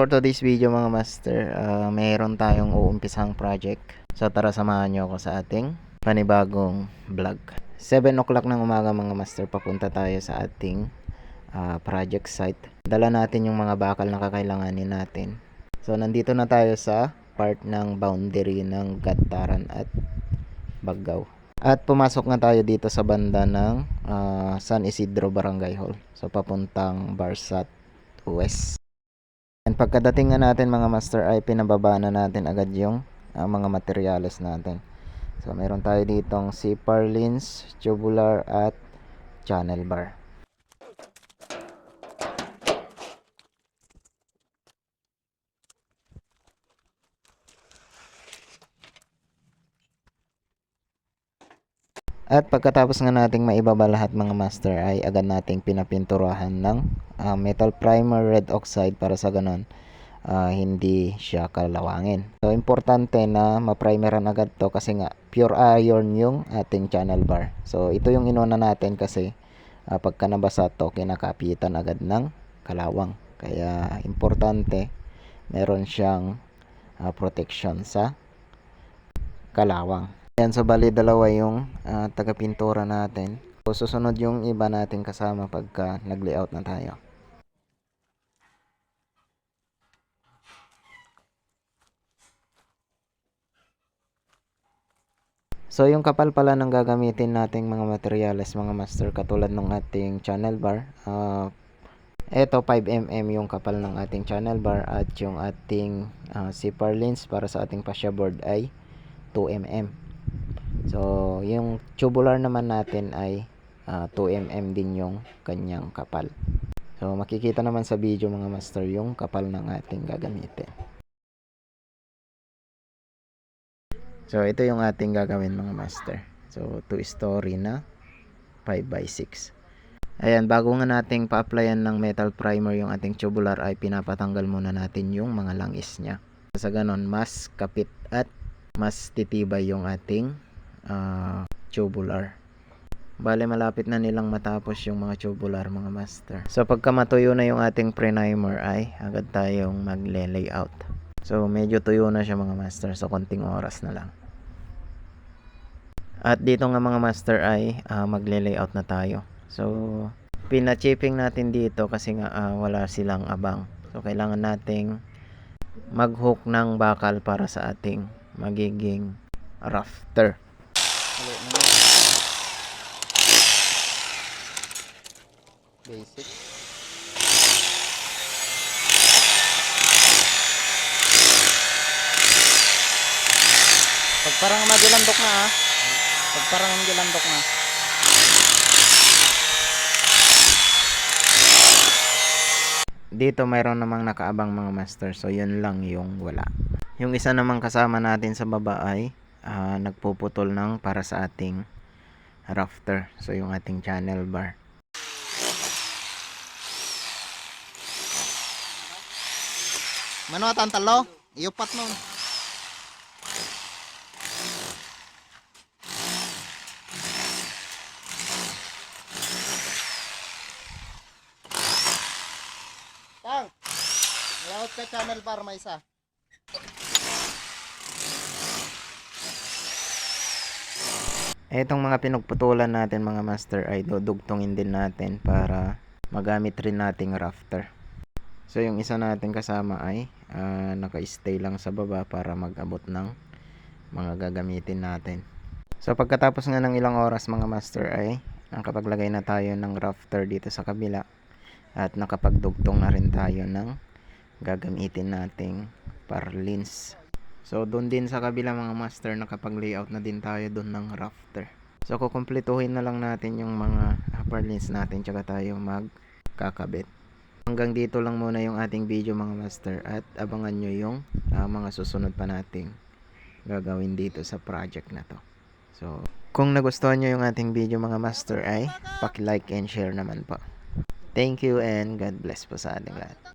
for today's video mga master, ah, mayroon tayong uumpisang project. So tara samahan nyo ako sa ating panibagong vlog. 7 o'clock ng umaga mga master, papunta tayo sa ating ah, project site. Dala natin yung mga bakal na kakailanganin natin. So nandito na tayo sa part ng boundary ng Gataran at Baggao. At pumasok na tayo dito sa banda ng ah, San Isidro Barangay Hall. So papuntang Barsat West. And pagkadating nga natin mga master ay pinababa na natin agad yung ah, mga materyales natin. So meron tayo ditong lens, tubular at channel bar. At pagkatapos nga nating maibaba lahat mga master ay agad nating pinapinturahan ng ah, metal primer red oxide para sa ganon ah, hindi siya kalawangin. So importante na ma-primeran agad to kasi nga pure iron yung ating channel bar. So ito yung inuna natin kasi ah, pagka nabasa to kinakapitan agad ng kalawang. Kaya importante meron siyang ah, protection sa kalawang. Yan, so bali dalawa yung ah, taga-pintura natin. So susunod yung iba natin kasama pagka nag-layout na tayo. So yung kapal pala ng gagamitin nating mga materyales mga master katulad ng ating channel bar. ah eto 5mm yung kapal ng ating channel bar at yung ating ah, zipper lens para sa ating fascia board ay 2mm. So yung tubular naman natin ay ah, 2mm din yung kanyang kapal. So makikita naman sa video mga master yung kapal ng ating gagamitin. So ito yung ating gagawin mga master. So two story na 5x6. Ayan, bago nga nating pa-applyan ng metal primer yung ating tubular ay pinapatanggal muna natin yung mga langis niya. Sa ganon, mas kapit at mas titibay yung ating ah, tubular. Bale, malapit na nilang matapos yung mga tubular mga master. So pagka matuyo na yung ating primer ay agad tayong magle-layout. So medyo tuyo na siya mga master. So konting oras na lang. At dito nga mga master ay ah, magle-layout na tayo. So pina-chipping natin dito kasi nga ah, wala silang abang. So kailangan nating mag-hook ng bakal para sa ating magiging rafter. Basic. Pag parang magilandok na ah. Pag parang magilandok na. Dito mayroon namang nakaabang mga master. So yun lang yung wala. Yung isa namang kasama natin sa baba ay ah, nagpuputol ng para sa ating rafter. So yung ating channel bar. Mano atang talo? Iupat nun. Tang, layout ka channel bar may isa. Etong mga pinagputulan natin mga master ay dudugtongin din natin para magamit rin nating rafter. So yung isa natin kasama ay ah, naka-stay lang sa baba para mag-abot ng mga gagamitin natin. So pagkatapos nga ng ilang oras mga master ay nakapaglagay na tayo ng rafter dito sa kabila at nakapagdugtong na rin tayo ng gagamitin nating parlins. So doon din sa kabila mga master nakapag-layout na din tayo doon ng rafter. So kukumpletuhin na lang natin yung mga parlins natin tsaka tayo magkakabit. Hanggang dito lang muna yung ating video mga master at abangan nyo yung ah, mga susunod pa nating gagawin dito sa project na to. So, kung nagustuhan nyo yung ating video mga master ay paki-like and share naman po. Thank you and God bless po sa ating lahat.